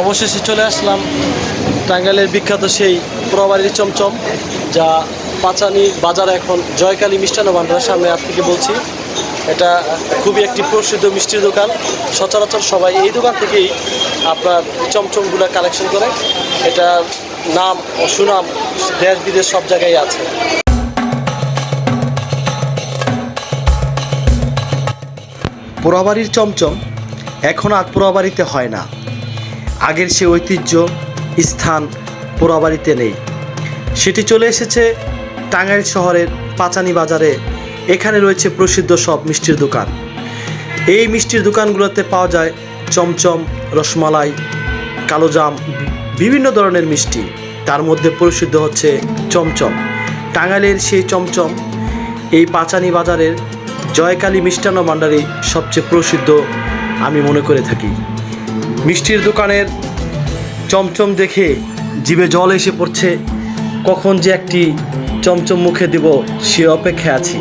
অবশেষে চলে আসলাম টাঙ্গাইলের বিখ্যাত সেই প্রবাড়ির চমচম, যা পাচানি বাজার এখন জয়কালী মিষ্টান্ন ভাণ্ডারের সামনে আজ থেকে বলছি। এটা খুবই একটি প্রসিদ্ধ মিষ্টির দোকান। সচরাচর সবাই এই দোকান থেকেই আপনার চমচমগুলো কালেকশন করে। এটার নাম ও সুনাম দেশ বিদেশ সব জায়গায় আছে। পোড়াবাড়ির চমচম এখন আর পোড়াবাড়িতে হয় না। আগের সে ঐতিহ্য, স্থান পোড়াবাড়িতে নেই। সেটি চলে এসেছে টাঙ্গাইল শহরের পাচানি বাজারে। এখানে রয়েছে প্রসিদ্ধ সব মিষ্টির দোকান। এই মিষ্টির দোকানগুলোতে পাওয়া যায় চমচম, রসমালাই, কালোজাম, বিভিন্ন ধরনের মিষ্টি। তার মধ্যে প্রসিদ্ধ হচ্ছে চমচম। টাঙ্গাইলের সেই চমচম এই পাচানি বাজারের জয়কালী মিষ্টান্ন ভাণ্ডারই সবচেয়ে প্রসিদ্ধ, আমি মনে করে থাকি। মিষ্টির দোকানের চমচম দেখে জিভে জল এসে পড়ছে। কখন যে একটি চমচম মুখে দেব সে অপেক্ষায় আছি।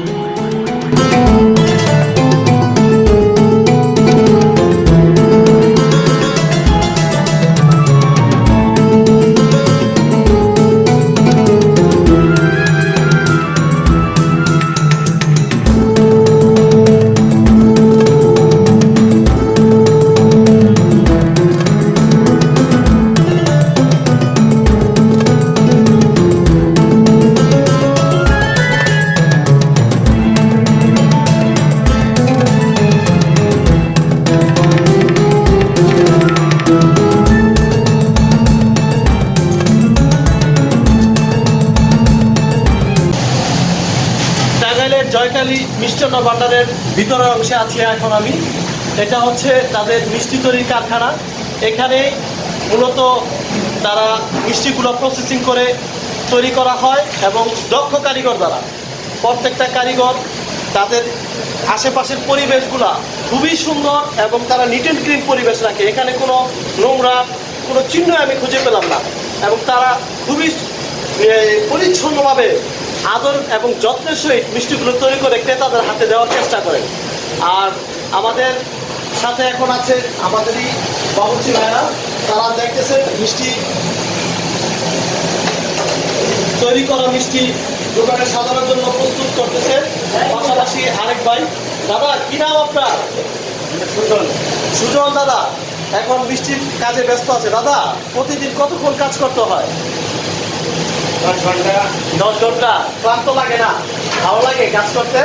জয়কালী মিষ্টান্ন ভাণ্ডারের ভিতরের অংশে আছি এখন আমি। এটা হচ্ছে তাদের মিষ্টি তৈরির কারখানা। এখানে মূলত তারা মিষ্টিগুলো প্রসেসিং করে তৈরি করা হয় এবং দক্ষ কারিগর দ্বারা। প্রত্যেকটা কারিগর তাদের আশেপাশের পরিবেশগুলা খুবই সুন্দর এবং তারা নিট অ্যান্ড ক্লিন পরিবেশ রাখে। এখানে কোনো নোংরা, কোনো চিহ্ন আমি খুঁজে পেলাম না। এবং তারা খুবই পরিচ্ছন্নভাবে আদর এবং যত্নের সহিত মিষ্টিগুলো তৈরি করে ক্রেতাদের হাতে দেওয়ার চেষ্টা করেন। আর আমাদের সাথে এখন আছে আমাদেরই বাবুর্চি ভাইরা। তারা দেখতেছে মিষ্টি তৈরি করা মিষ্টি দোকানে সাজানোর জন্য প্রস্তুত করতেছে পাশাপাশি আরেক ভাই। দাদা, কি নাম আপনার? সুজন দাদা, এখন মিষ্টির কাজে ব্যস্ত আছে। দাদা, প্রতিদিন কতক্ষণ কাজ করতে হয়? দশ ঘণ্টা। দশ ঘণ্টা? ক্লান্ত লাগে না ভালো লাগে কাজ করতে?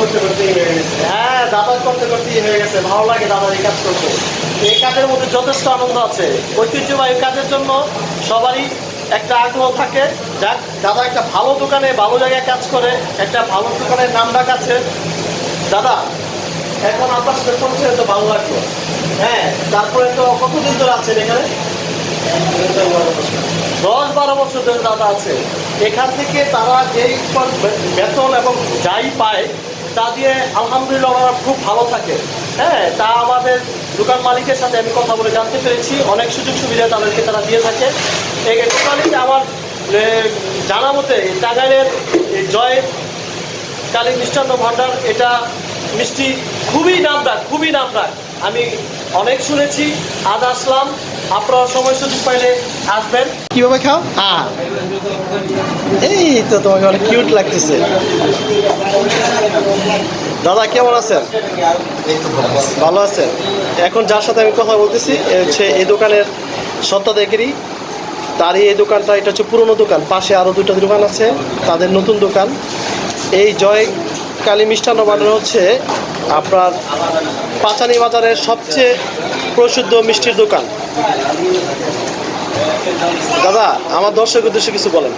করতে করতেই হয়ে গেছে। হ্যাঁ করতে করতেই হয়ে গেছে ভালো লাগে এই কাজ করতে। এই কাজের মধ্যে যথেষ্ট আনন্দ আছে। ঐতিহ্যবাহী কাজের জন্য সবারই একটা আগ্রহ থাকে। যাক দাদা একটা ভালো দোকানে ভালো জায়গায় কাজ করে একটা ভালো দোকানের নাম ডাক আছে। দাদা এখন আপনার সাথে পরিচয় তো ভালো লাগল? হ্যাঁ তারপরে তো কতদিন ধরে আছেন এখানে? দশ বারো বছর ধরে দাদা আছে। এখান থেকে তারা যেই বেতন এবং যাই পায়, তা দিয়ে আলহামদুলিল্লাহ ওনারা খুব ভালো থাকে। হ্যাঁ তা আমাদের দোকান মালিকের সাথে আমি কথা বলে জানতে পেরেছি। অনেক সুযোগ সুবিধা তাদেরকে তারা দিয়ে থাকে। টোটালি আমার জানা মতে টাঙ্গাইলের জয়, কালী মিষ্টান্ন ভাণ্ডার এটা মিষ্টি খুবই নামডাক খুবই নামডাক আমি অনেক শুনেছি, আজ আসলাম। আপনারা সময় সুযোগ পাইলে আসবেন। কীভাবে খাও? আ। এই তো তোমাকে অনেক কিউট লাগতেছে। দাদা, কেমন আছেন? ভালো আছেন? এখন যার সাথে আমি কথা বলতেছি হচ্ছে এই দোকানের সত্তাধিকারী তারই এই দোকানটা, এটা হচ্ছে পুরনো দোকান। পাশে আরও দুটো দোকান আছে, তাদের নতুন দোকান। এই জয় কালী মিষ্টান্ন ভাণ্ডার হচ্ছে আপনার পাঁচানি বাজারের সবচেয়ে প্রসিদ্ধ মিষ্টির দোকান। দাদা আমার দর্শক উদ্দেশ্যে কিছু বলেন।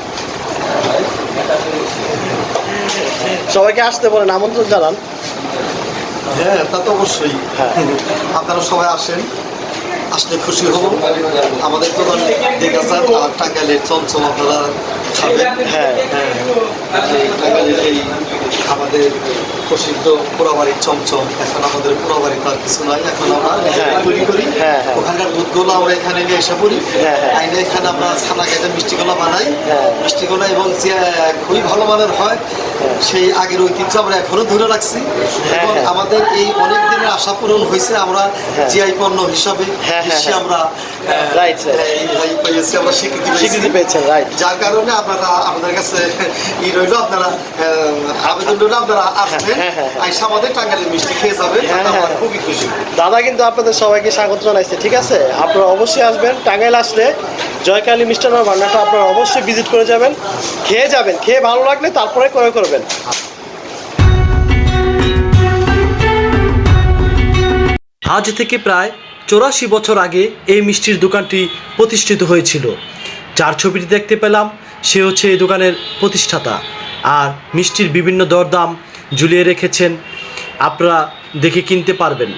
সবাইকে আসতে বলেন আমন্ত্রণ জানান। হ্যাঁ তা তো অবশ্যই। হ্যাঁ। আপনারা সবাই আসেন আসলে খুশি হব। আমাদের তো দেখা যান আর টাঙ্গাইলের চমচম আপনারা হ্যাঁ আমাদের প্রসিদ্ধ পোড়াবাড়ির চমচম এখন আমাদের পোড়াবাড়ি কিছু নাই এখন আমরা হ্যাঁ। তৈরি করি হ্যাঁ, হ্যাঁ। ওখানকার দুধগুলো আমরা এখানে নিয়ে এসে পড়ি হ্যাঁ, হ্যাঁ। আইনে এখানে আমরা ছানা কেটে মিষ্টিগুলো বানাই হ্যাঁ। মিষ্টিগুলো এবং যে খুবই ভালো মানের হয় সেই আগের ঐতিহ্য আমরা এখনও ধরে রাখছি হ্যাঁ, এবং হ্যাঁ। আমাদের এই অনেক দিনের আশা পূরণ হয়েছে আমরা হ্যাঁ। জিআই পণ্য হিসাবে হ্যাঁ, হ্যাঁ, হ্যাঁ। আমরা আমরা স্বীকৃতি পেয়েছি। যার কারণে আপনারা আমাদের কাছে ই রইল আপনারা আবেদন রইল আপনারা আসবেন হ্যাঁ, হ্যাঁ, হ্যাঁ। আইসা আমাদের টাঙ্গালের মিষ্টি খেয়ে যাবেন। খুবই খুশি দাদা কিন্তু আপনাদের সবাইকে স্বাগত জানাইছে ঠিক আছে আপনারা অবশ্যই আসবেন টাঙ্গাইল আসলে জয়কালী মিষ্টান্ন ভান্ডারটা আপনারা অবশ্যই ভিজিট করে যাবেন খেয়ে যাবেন খেয়ে ভালো লাগলে তারপরে ক্রয় করবেন আজ থেকে প্রায় চৌরাশি বছর আগে এই মিষ্টির দোকানটি প্রতিষ্ঠিত হয়েছিল যার ছবিটি দেখতে পেলাম সে হচ্ছে এই দোকানের প্রতিষ্ঠাতা। আর মিষ্টির বিভিন্ন দরদাম ঝুলিয়ে রেখেছেন। আপনারা দেখে কিনতে পারবেন।